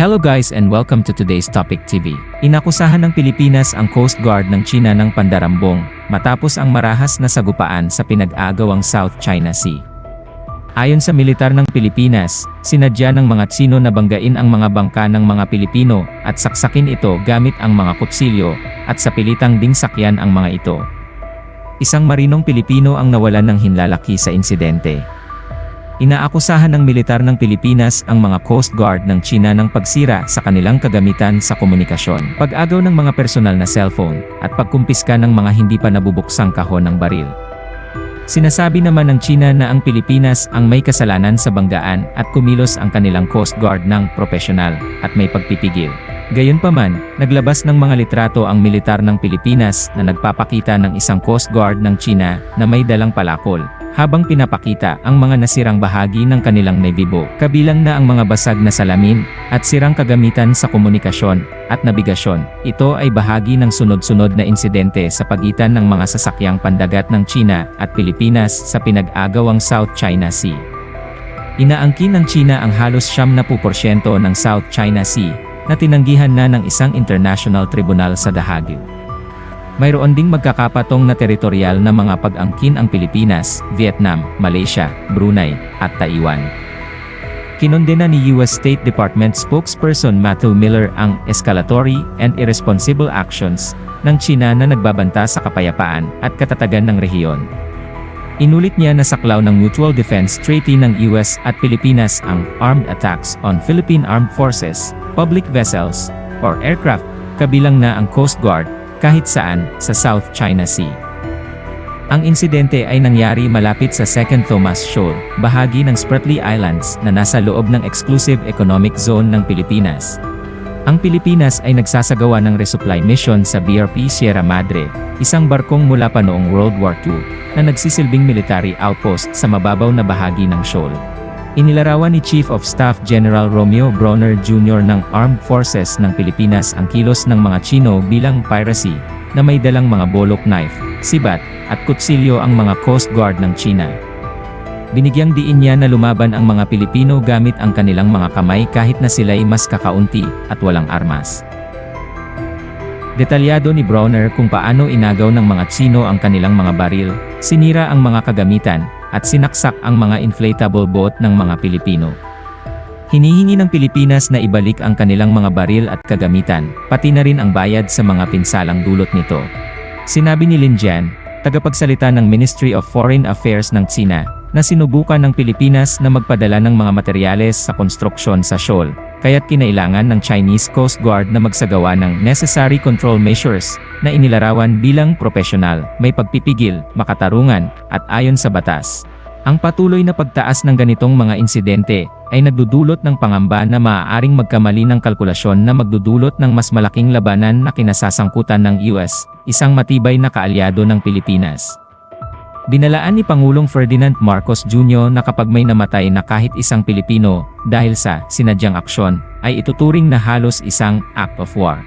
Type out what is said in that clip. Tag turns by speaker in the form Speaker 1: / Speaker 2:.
Speaker 1: Hello guys and welcome to today's Topic TV. Inakusahan ng Pilipinas ang Coast Guard ng China ng pandarambong matapos ang marahas na sagupaan sa pinag-agawang South China Sea. Ayon sa militar ng Pilipinas, sinadya ng mga Tsino na banggain ang mga bangka ng mga Pilipino at saksakin ito gamit ang mga kutsilyo at sa pilitang ding sakyan ang mga ito. Isang marinong Pilipino ang nawalan ng hinlalaki sa insidente. Inaakusahan ng militar ng Pilipinas ang mga Coast Guard ng China ng pagsira sa kanilang kagamitan sa komunikasyon, pag-agaw ng mga personal na cellphone, at pagkumpiska ng mga hindi pa nabubuksang kahon ng baril. Sinasabi naman ng China na ang Pilipinas ang may kasalanan sa banggaan at kumilos ang kanilang Coast Guard ng profesional at may pagpipigil. Gayunpaman, naglabas ng mga litrato ang militar ng Pilipinas na nagpapakita ng isang Coast Guard ng China na may dalang palakol, habang pinapakita ang mga nasirang bahagi ng kanilang boat. Kabilang na ang mga basag na salamin, at sirang kagamitan sa komunikasyon, at nabigasyon. Ito ay bahagi ng sunod-sunod na insidente sa pagitan ng mga sasakyang pandagat ng China at Pilipinas sa pinag-agawang South China Sea. Inaangkin ng China ang halos 70% ng South China Sea, na tinanggihan na ng isang international tribunal sa The. Mayroon ding magkakapatong na teritorial na mga pag-angkin ang Pilipinas, Vietnam, Malaysia, Brunei, at Taiwan. Kinondena ni US State Department spokesperson Matthew Miller ang escalatory and irresponsible actions ng China na nagbabanta sa kapayapaan at katatagan ng rehiyon. Inulit niya na saklaw ng Mutual Defense Treaty ng US at Pilipinas ang armed attacks on Philippine Armed Forces, public vessels, or aircraft, kabilang na ang Coast Guard, kahit saan, sa South China Sea. Ang insidente ay nangyari malapit sa Second Thomas Shoal, bahagi ng Spratly Islands na nasa loob ng Exclusive Economic Zone ng Pilipinas. Ang Pilipinas ay nagsasagawa ng resupply mission sa BRP Sierra Madre, isang barkong mula pa noong World War II, na nagsisilbing military outpost sa mababaw na bahagi ng shoal. Inilarawan ni Chief of Staff General Romeo Bronner Jr. ng Armed Forces ng Pilipinas ang kilos ng mga Chino bilang piracy, na may dalang mga bolok knife, sibat, at kutsilyo ang mga Coast Guard ng China. Binigyang diin niya na lumaban ang mga Pilipino gamit ang kanilang mga kamay kahit na sila'y mas kakaunti at walang armas. Detalyado ni Bronner kung paano inagaw ng mga Tsino ang kanilang mga baril, sinira ang mga kagamitan, at sinaksak ang mga inflatable boat ng mga Pilipino. Hinihingi ng Pilipinas na ibalik ang kanilang mga baril at kagamitan, pati na rin ang bayad sa mga pinsalang dulot nito. Sinabi ni Lin Jian, tagapagsalita ng Ministry of Foreign Affairs ng China, na sinubukan ng Pilipinas na magpadala ng mga materyales sa konstruksyon sa shoal, kaya't kinailangan ng Chinese Coast Guard na magsagawa ng necessary control measures na inilarawan bilang profesional, may pagpipigil, makatarungan, at ayon sa batas. Ang patuloy na pagtaas ng ganitong mga insidente ay nagdudulot ng pangamba na maaaring magkamali ng kalkulasyon na magdudulot ng mas malaking labanan na kinasasangkutan ng US, isang matibay na kaalyado ng Pilipinas. Binalaan ni Pangulong Ferdinand Marcos Jr. na kapag may namatay na kahit isang Pilipino dahil sa sinadyang aksyon, ay ituturing na halos isang act of war.